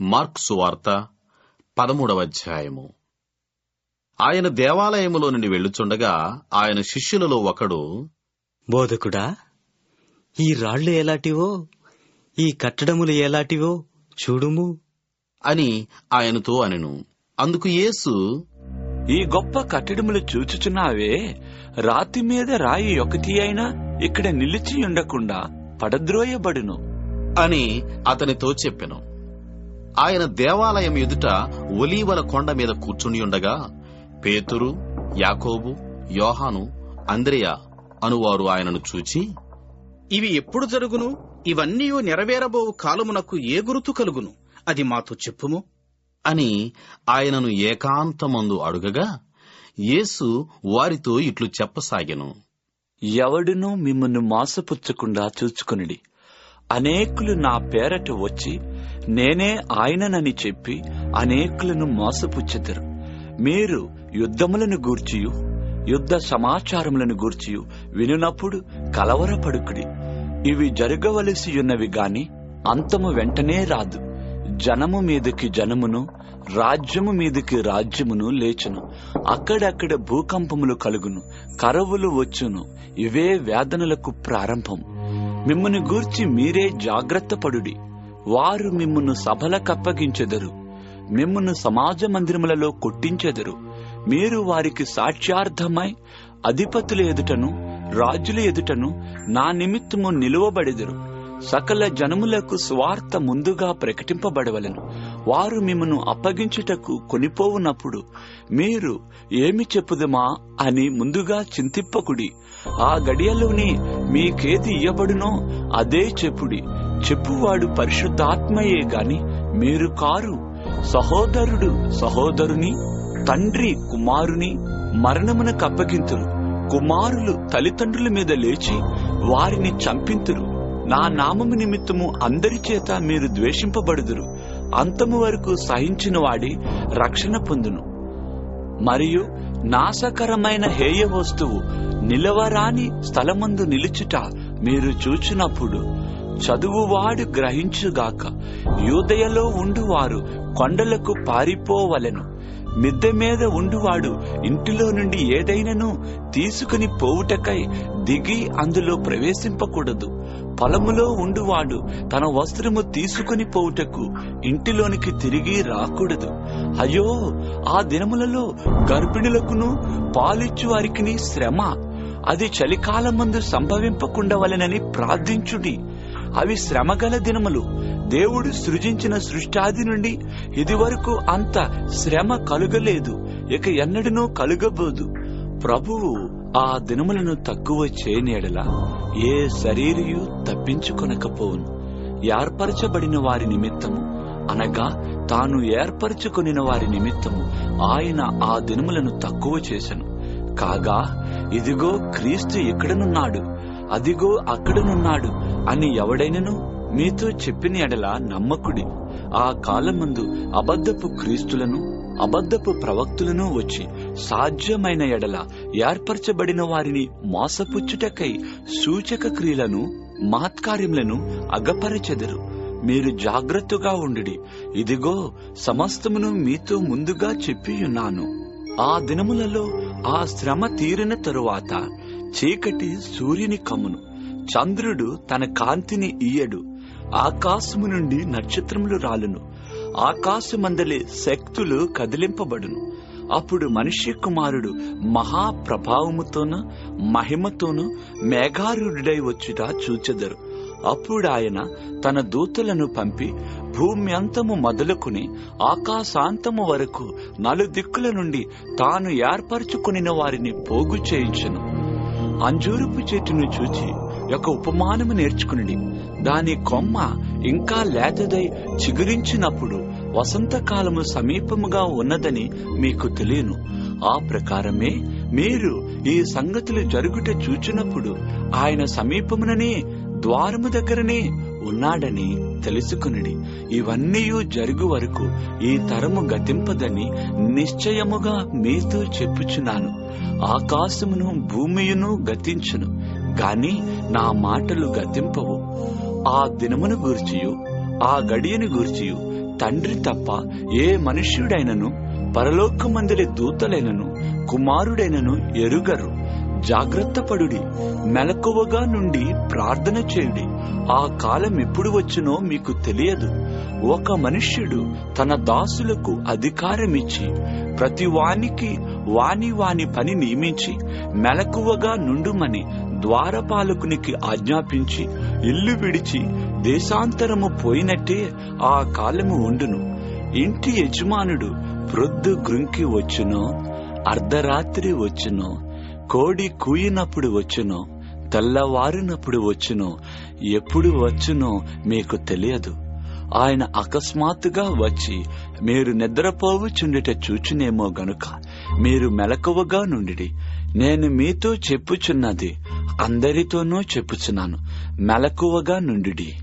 Mark సువార్త పదమూడవ అధ్యాయము. ఆయన దేవాలయములో నుండి వెళ్ళుచుండగా ఆయన శిష్యులలో ఒకడు బోధకుడా ఈ రాళ్ళు ఎలాంటివో ఈ కట్టడములు ఎలాంటివో చూడుము. అని ఆయనతో అనెను. అందుకు యేసు ఈ గొప్ప కట్టడములు చూచుచున్నావే రాతి మీద రాయి ఒకటి అయినా ఇక్కడ నిలిచి ఉండకుండా పడద్రోయబడును. అని అతనితో చెప్పెను. ఆయన దేవాలయం ఎదుట ఒలీవల కొండ మీద కూర్చుని ఉండగా పేతురు యాకోబు యోహాను అంద్రియ అనువారు ఆయనను చూచి ఇవి ఎప్పుడు జరుగును? ఇవన్నీ నెరవేరబోవు కాలమునకు ఏ గురుతు కలుగును? అది మాతో చెప్పుము. అని ఆయనను ఏకాంతమందు అడుగగా యేసు వారితో ఇట్లు చెప్పసాగెను. ఎవడునూ మిమ్మల్ని మోసపుచ్చకుండా చూచుకునుడి. అనేకులు నా పేరట వచ్చి నేనే ఆయననని చెప్పి అనేకులను మోసపుచ్చెదరు. మీరు యుద్ధములను గూర్చియు యుద్ధ సమాచారములను గూర్చియు వినునప్పుడు కలవరపడుకుడి. ఇవి జరగవలసి ఉన్నవి గాని అంతము వెంటనే రాదు. జనము మీదకి జనమును రాజ్యము మీదకి రాజ్యమును లేచును. అక్కడక్కడ భూకంపములు కలుగును కరవులు వచ్చును. ఇవే వేదనలకు ప్రారంభం. మిమ్మల్ని గూర్చి మీరే జాగ్రత్త పడుడి. వారు మిమ్మును సభలకప్పగించెదరు మిమ్మును సమాజ మందిరములలో కొట్టించెదరు. మీరు వారికి సాక్ష్యార్థమై అధిపతుల ఎదుటను రాజుల ఎదుటను నా నిమిత్తము నిలువబడెదరు. సకల జనములకు స్వార్థ ముందుగా ప్రకటింపబడవలను. వారు మిమ్మను అప్పగించుటకు కొనిపోవునప్పుడు మీరు ఏమి చెప్పుదమా అని ముందుగా చింతిప్పకుడి ఆ గడియలోనే మీకేది ఇయ్యబడునో అదే చెప్పుడి. చెప్పువాడు పరిశుద్ధాత్మయే గాని మీరు కారు. సహోదరుడు సహోదరుని తండ్రి కుమారుని మరణమునకు అప్పగింతురు. కుమారులు తల్లిదండ్రుల మీద లేచి వారిని చంపింతురు. నా నామము నిమిత్తము అందరి చేత మీరు ద్వేషింపబడుదురు. అంతము వరకు సహించిన వాడి రక్షణ పొందును. మరియు నాశకరమైన హేయ వస్తువు నిలవరాని స్థలమందు నిలుచుట మీరు చూచినప్పుడు చదువువాడు గ్రహించుగాక యూదయలో ఉండువారు కొండలకు పారిపోవలెను. మిద్దె మీద ఉండువాడు. ఇంటిలో నుండి ఏదైనను తీసుకుని పోవుటకై దిగి అందులో ప్రవేశింపకూడదు. పొలములో ఉండువాడు తన వస్త్రము తీసుకుని పోవుటకు ఇంటిలోనికి తిరిగి రాకూడదు. అయ్యో ఆ దినములలో గర్భిణులకును పాలిచ్చు వారికి శ్రమ. అది చలికాలమందు సంభవింపకుండవలెనని ప్రార్థించుడి. అవి శ్రమగల దినములు. దేవుడు సృజించిన సృష్టాది నుండి ఇదివరకు అంత శ్రమ కలుగలేదు. ఇక ఎన్నడనూ కలుగబోదు. ప్రభువు ఆ దినములను తక్కువ చేయనేడలా ఏ శరీరయు తప్పించుకొనకపోవును. ఏర్పరచబడిన వారి నిమిత్తము అనగా తాను ఏర్పరచుకొనిన వారి నిమిత్తము ఆయన ఆ దినములను తక్కువ చేశను కాగా ఇదిగో క్రీస్తు ఇక్కడనున్నాడు అదిగో అక్కడనున్నాడు అని ఎవడైనను? మీతో చెప్పిన ఎడల నమ్మకుడి. ఆ కాలమందు అబద్ధపు క్రీస్తులను అబద్ధపు ప్రవక్తులను వచ్చి సాధ్యమైన ఎడల ఏర్పరచబడిన వారిని మోసపుచ్చుటకై సూచక క్రియలను మహత్కార్యములను అగపరచెదరు. మీరు జాగ్రత్తగా ఉండి ఇదిగో సమస్తమును మీతో ముందుగా చెప్పియున్నాను. ఆ దినములలో ఆ శ్రమ తీరిన తరువాత చీకటి సూర్యుని కమ్మును. చంద్రుడు తన కాంతిని ఇయ్యడు ఆకాశము నుండి నక్షత్రములు రాలును. ఆకాశమందలి శక్తులు కదిలింపబడును. అప్పుడు మనిషి కుమారుడు మహాప్రభావముతోన మహిమతోను మేఘారుడై వచ్చుట చూచెదరు. అప్పుడు ఆయన తన దూతలను పంపి భూమి అంతము మొదలుకుని ఆకాశాంతము వరకు నలుదిక్కుల నుండి తాను ఏర్పరచుకుని వారిని పోగు చేయించను. అంజూరపు చెట్టును చూచి ఒక ఉపమానము నేర్చుకుని దాని కొమ్మ ఇంకా లేతదై చిగురించినప్పుడు వసంతకాలము సమీపముగా ఉన్నదని మీకు తెలియను. ఆ ప్రకారమే మీరు ఈ సంగతులు జరుగుట చూచినప్పుడు ఆయన సమీపముననే ద్వారము దగ్గరనే ఉన్నాడని తెలుసుకునిడి. ఇవన్నీ జరుగు వరకు ఈ తరము గతింపదని నిశ్చయముగా మీతో చెప్పుచున్నాను. ఆకాశమును భూమియును గతించును. గాని నా మాటలు గతింపవు. ఆ దినమును గూర్చియు ఆ గడియను గూర్చియు. తండ్రి తప్ప ఏ మనుష్యుడైనను పరలోకమందలి దూతలైనను కుమారుడైనను ఎరుగరు. జాగ్రత్త పడుడి మెలకువగా నుండి ప్రార్థన చేయుడి. ఆ కాలం ఎప్పుడు వచ్చునో మీకు తెలియదు. ఒక మనుష్యుడు తన దాసులకు అధికారమిచ్చి ప్రతి వానికి వాని వాని పని నియమించి మెలకువగా నుండుమని ద్వారపాలకునికి ఆజ్ఞాపించి ఇల్లు విడిచి దేశాంతరము పోయినట్టే ఆ కాలము ఉండును. ఇంటి యజమానుడు ప్రొద్దు గ్రుంకి వచ్చునో అర్ధరాత్రి వచ్చునో కోడి కూయినప్పుడు వచ్చునో తెల్లవారినప్పుడు వచ్చునో. ఎప్పుడు వచ్చునో మీకు తెలియదు. ఆయన అకస్మాత్తుగా వచ్చి మీరు నిద్రపోవుచుండిట చూచునేమో గనుక మీరు మెలకువగా నుండి నేను మీతో చెప్పుచున్నది అందరితోనూ చెప్పుచున్నాను. మెలకువగా నుండి